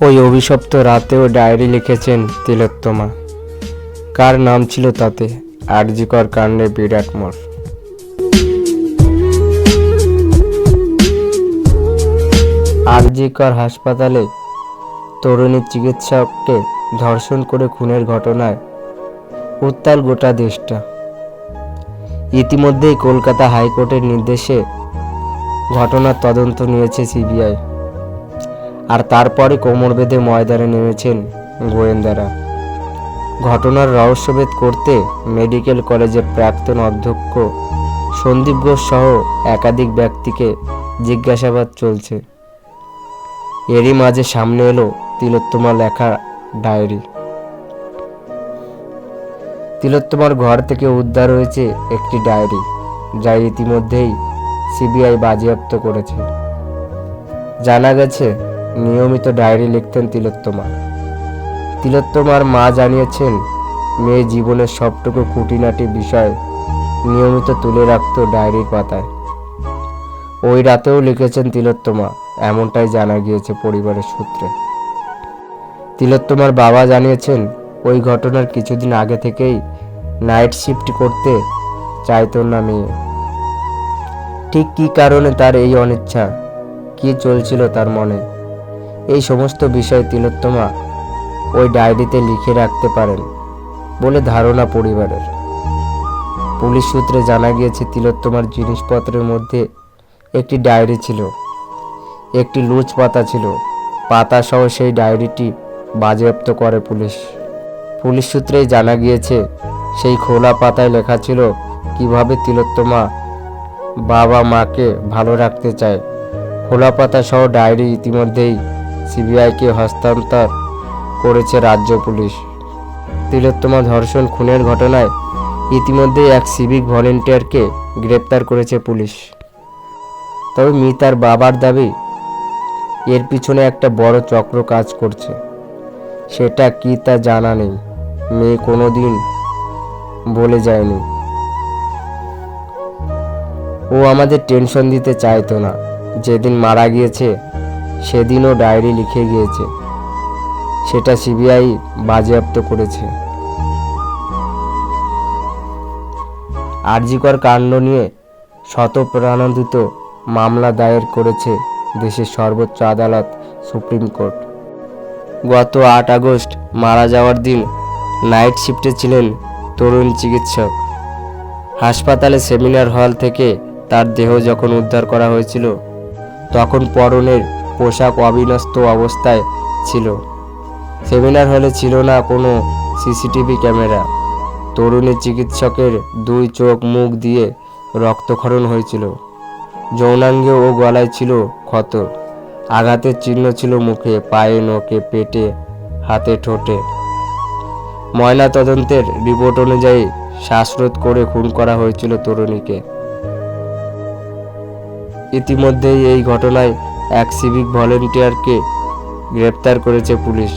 ওই অভিশপ্ত রাতেও ডায়েরি লিখেছেন তিলোত্তমা। কার নাম ছিল তাতে? আরজিকর কাণ্ডে বিরাট মোড়। আরজিকর হাসপাতালে তরুণী চিকিৎসককে ধর্ষণ করে খুনের ঘটনায় উত্তাল গোটা দেশটা। ইতিমধ্যেই কলকাতা হাইকোর্টের নির্দেশে ঘটনার তদন্ত নিয়েছে সিবিআই। আর তারপরে কোমর বেঁধে ময়দানে নেমেছেন গোয়েন্দারা। ঘটনার রহস্যভেদ করতে মেডিকেল কলেজের প্রাক্তন অধ্যক্ষ সন্দীপ ঘোষ সহ একাধিক ব্যক্তিকে জিজ্ঞাসাবাদ চলছে। এরই মাঝে সামনে এলো তিলোত্তমা লেখা ডায়েরি। তিলোত্তমার ঘর থেকে উদ্ধার হয়েছে একটি ডায়েরি, যা ইতিমধ্যেই সিবিআই বাজেয়াপ্ত করেছে। জানা গেছে নিয়মিত ডায়েরি লিখতেন তিলোত্তমা। তিলোত্তমার মা জানিয়েছেন, মেয়ে জীবনের সবটুকু খুঁটিনাটি বিষয় নিয়মিত তুলে রাখত ডায়েরির পাতায়। ওই রাতেও লিখেছেন তিলোত্তমা, এমনটাই জানা গিয়েছে পরিবারের সূত্রে। তিলোত্তমার বাবা জানিয়েছেন, ওই ঘটনার কিছুদিন আগে থেকেই নাইট শিফট করতে চাইতো না মেয়ে। ঠিক কী কারণে তার এই অনিচ্ছা? কি চলছিল তার মনে? এই সমস্ত বিষয় তিলোত্তমা ওই ডায়েরিতে লিখে রাখতে পারেন বলে ধারণা পরিবারের। পুলিশ সূত্রে জানা গিয়েছে, তিলোত্তমার জিনিসপত্রের মধ্যে একটি ডায়েরি ছিল, একটি লুজ পাতা ছিল। পাতা সহ সেই ডায়েরিটি বাজেয়াপ্ত করে পুলিশ। পুলিশ সূত্রেই জানা গিয়েছে, সেই খোলা পাতায় লেখা ছিল, কীভাবে তিলোত্তমা বাবা মাকে ভালো রাখতে চায়? খোলা পাতা সহ ডায়েরি ইতিমধ্যেই সিবিআইকে হস্তান্তর করেছে রাজ্য পুলিশ। তিলোত্তমা ধর্ষণ, খুনের ঘটনায় ইতিমধ্যেই এক সিভিক ভলেন্টিয়ারকে গ্রেপ্তার করেছে পুলিশ। তবে মিতার বাবার দাবি, এর পিছনে একটা বড় চক্র কাজ করছে। সেটা কি তা জানা নেই। মেয়ে কোনোদিন বলে যায়নি। ও আমাদের টেনশন দিতে চাইতো না। যেদিন মারা গিয়েছে সেদিনও ডায়েরি লিখে গিয়েছে। সেটা সিবিআই বাজেয়াপ্ত করেছে। আরজিকর কাণ্ড নিয়ে শতপ্রাণান্বিত মামলা দায়ের করেছে দেশের সর্বোচ্চ আদালত সুপ্রিম কোর্ট। গত আট আগস্ট মারা যাওয়ার দিন নাইট শিফটে ছিলেন তরুণ চিকিৎসক। হাসপাতালে সেমিনার হল থেকে তার দেহ যখন উদ্ধার করা হয়েছিল, তখন পরনের পোশাক অবিনস্ত অবস্থায় ছিল। সেমিনার হলে ছিল না কোনো সিসিটিভি ক্যামেরা। তরুণী চিকিৎসকের দুই চোখ মুখ দিয়ে রক্তক্ষরণ হয়েছিল। যৌনাঙ্গে ও গলায় ছিল ক্ষত আঘাতের চিহ্ন ছিল মুখে, পায়ে, নখে, পেটে, হাতে, ঠোঁটে। ময়না তদন্তের রিপোর্ট অনুযায়ী শ্বাসরোধ করে খুন করা হয়েছিল তরুণীকে। ইতিমধ্যেই এই ঘটনায় এক সিভিক ভলেন্টিয়ারকে গ্রেপ্তার করেছে পুলিশ।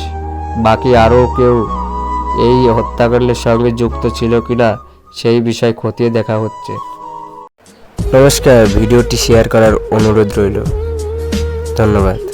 বাকি আরও কেউ এই হত্যাকাণ্ডের সঙ্গে যুক্ত ছিল কিনা সেই বিষয় খতিয়ে দেখা হচ্ছে। নমস্কার, ভিডিওটি শেয়ার করার অনুরোধ রইল। ধন্যবাদ।